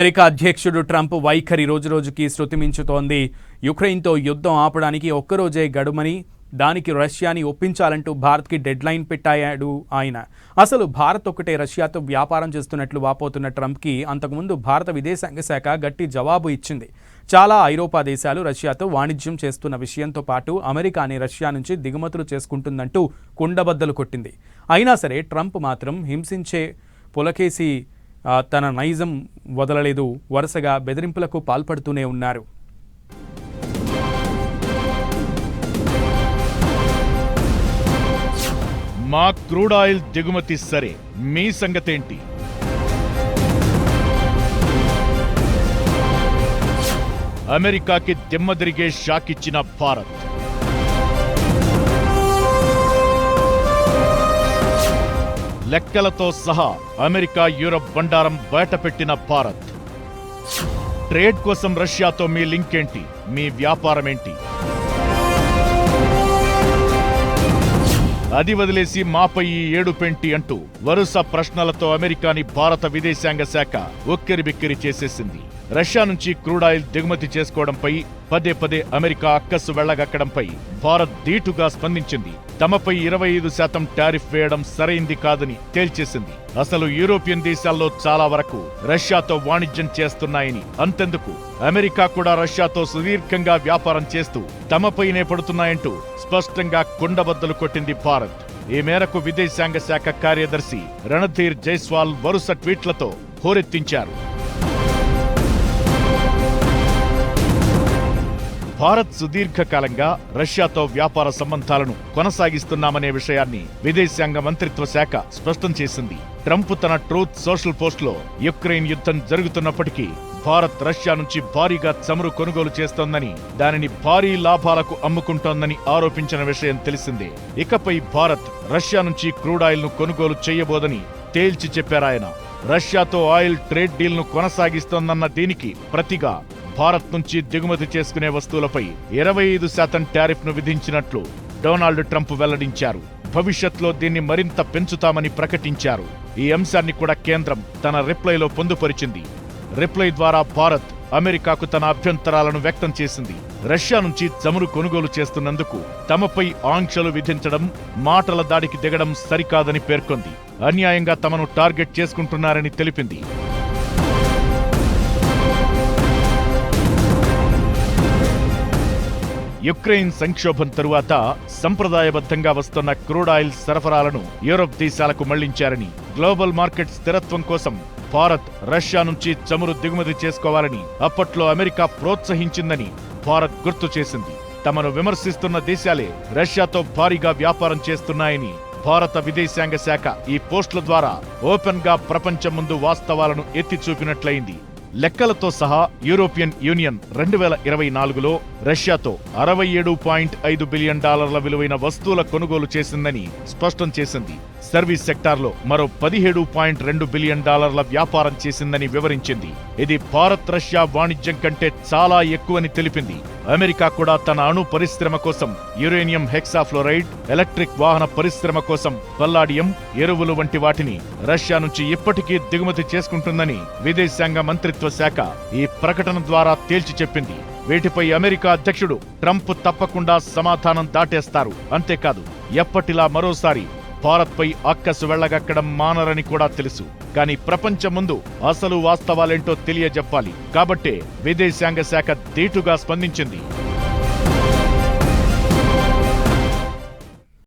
America అధ్యక్షుడు Trump వైఖరి రోజురోజుకి శృతిమించుతోంది. యుక్రెయిన్తో యుద్ధం ఆపడానికి ఒక్కరోజే గడుమని దానికి రష్యాని ఒప్పించాలంటూ భారత్కి డెడ్ లైన్ పెట్టాడు ఆయన. అసలు భారత్ ఒక్కటే రష్యాతో వ్యాపారం చేస్తున్నట్లు వాపోతున్న ట్రంప్కి అంతకుముందు భారత విదేశాంగ శాఖ గట్టి జవాబు ఇచ్చింది. చాలా ఐరోపా దేశాలు రష్యాతో వాణిజ్యం చేస్తున్న విషయంతో పాటు అమెరికాని రష్యా నుంచి దిగుమతులు చేసుకుంటుందంటూ కుండబద్దలు కొట్టింది. అయినా సరే ట్రంప్ మాత్రం హింసించే పులకేసి తన నైజం వదలలేదు. వరుసగా బెదిరింపులకు పాల్పడుతూనే ఉన్నారు. మా క్రూడ్ ఆయిల్ దిగుమతి సరే. మీ సంగతేంటి? అమెరికాకి దిమ్మదిరిగే షాక్ ఇచ్చిన భారత్. లెక్కలతో సహా అమెరికా యూరప్ బండారం బయటపెట్టిన భారత్. ట్రేడ్ కోసం రష్యాతో మీ లింక్ ఏంటి? మీ వ్యాపారం ఏంటి? అది వదిలేసి మాపై ఈ ఏడు పెంటి అంటూ వరుస ప్రశ్నలతో అమెరికాని భారత విదేశాంగ శాఖ ఉక్కిరి బిక్కిరి చేసేసింది. రష్యా నుంచి క్రూడాయిల్ దిగుమతి చేసుకోవడంపై పదే పదే అమెరికా అక్కస్సు వెళ్ళగక్కడంపై భారత్ ధీటుగా స్పందించింది. తమపై ఇరవై ఐదు శాతం టారిఫ్ వేయడం సరైంది కాదని తేల్చేసింది. అసలు యూరోపియన్ దేశాల్లో చాలా వరకు రష్యాతో వాణిజ్యం చేస్తున్నాయని అంతెందుకు. అమెరికా కూడా రష్యాతో సుదీర్ఘంగా వ్యాపారం చేస్తూ తమపైనే పడుతున్నాయంటూ స్పష్టంగా కుండబద్దలు కొట్టింది భారత్. ఈ మేరకు విదేశాంగ శాఖ కార్యదర్శి రణధీర్ జైస్వాల్ వరుస ట్వీట్లతో హోరెత్తించారు. భారత్ సుదీర్ఘకాలంగా రష్యాతో వ్యాపార సంబంధాలను కొనసాగిస్తున్నామనే విషయాన్ని విదేశాంగ మంత్రిత్వ శాఖ స్పష్టం చేసింది. ట్రంప్ తన ట్రూత్ సోషల్ పోస్ట్లో యుక్రెయిన్ యుద్ధం జరుగుతున్నప్పటికీ భారత్ రష్యా నుంచి భారీగా చమురు కొనుగోలు చేస్తోందని దానిని భారీ లాభాలకు అమ్ముకుంటోందని ఆరోపించిన విషయం తెలిసిందే. ఇకపై భారత్ రష్యా నుంచి క్రూడ్ కొనుగోలు చేయబోదని తేల్చి చెప్పారాయన. రష్యాతో ఆయిల్ ట్రేడ్ డీల్ను కొనసాగిస్తోందన్న దీనికి ప్రతిగా భారత్ నుంచి దిగుమతి చేసుకునే వస్తువులపై ఇరవై ఐదు శాతం టారిఫ్ను విధించినట్లు డొనాల్డ్ ట్రంప్ వెల్లడించారు. భవిష్యత్లో దీన్ని మరింత పెంచుతామని ప్రకటించారు. ఈ అంశాన్ని కూడా కేంద్రం తన రిప్లైలో పొందుపరిచింది. రిప్లై ద్వారా భారత్ అమెరికాకు తన అభ్యంతరాలను వ్యక్తం చేసింది. రష్యా నుంచి చమురు కొనుగోలు చేస్తున్నందుకు తమపై ఆంక్షలు విధించడం మాటల దాడికి దిగడం సరికాదని పేర్కొంది. అన్యాయంగా తమను టార్గెట్ చేసుకుంటున్నారని తెలిపింది. యుక్రెయిన్ సంక్షోభం తరువాత సంప్రదాయబద్ధంగా వస్తున్న క్రూడ్ ఆయిల్ సరఫరాలను యూరప్ దేశాలకు మళ్ళించారని గ్లోబల్ మార్కెట్ స్థిరత్వం కోసం భారత్ రష్యా నుంచి చమురు దిగుమతి చేసుకోవాలని అప్పట్లో అమెరికా ప్రోత్సహించిందని భారత్ గుర్తు చేసింది. తమను విమర్శిస్తున్న దేశాలే రష్యాతో భారీగా వ్యాపారం చేస్తున్నాయని భారత విదేశాంగ శాఖ ఈ పోస్టుల ద్వారా ఓపెన్గా ప్రపంచం ముందు వాస్తవాలను ఎత్తి చూపినట్లయింది లెక్కలతో సహా యూరోపియన్ యూనియన్ రెండు వేల ఇరవై నాలుగులో రష్యాతో అరవై ఏడు పాయింట్ ఐదు బిలియన్ డాలర్ల విలువైన వస్తువుల కొనుగోలు చేసిందని స్పష్టం చేసింది. సర్వీస్ సెక్టార్లో మరో పదిహేడు పాయింట్ రెండు బిలియన్ డాలర్ల వ్యాపారం చేసిందని వివరించింది. ఇది భారత్ రష్యా వాణిజ్యం కంటే చాలా ఎక్కువని తెలిపింది. అమెరికా కూడా తన అణు పరిశ్రమ కోసం యురేనియం హెక్సాఫ్లోరైడ్ ఎలక్ట్రిక్ వాహన పరిశ్రమ కోసం పల్లాడియం ఎరువులు వంటి వాటిని రష్యా నుంచి ఇప్పటికీ దిగుమతి చేసుకుంటుందని విదేశాంగ మంత్రిత్వ శాఖ ఈ ప్రకటన ద్వారా తేల్చి చెప్పింది. వీటిపై అమెరికా అధ్యక్షుడు ట్రంప్ తప్పకుండా సమాధానం దాటేస్తారు. అంతేకాదు ఎప్పటిలా మరోసారి భారత్పై అక్కసు వెళ్ళగక్కడం మానరని కూడా తెలుసు. కానీ ప్రపంచం ముందు అసలు వాస్తవాలేంటో తెలియజెప్పాలి. కాబట్టే విదేశాంగ శాఖ దీటుగా స్పందించింది.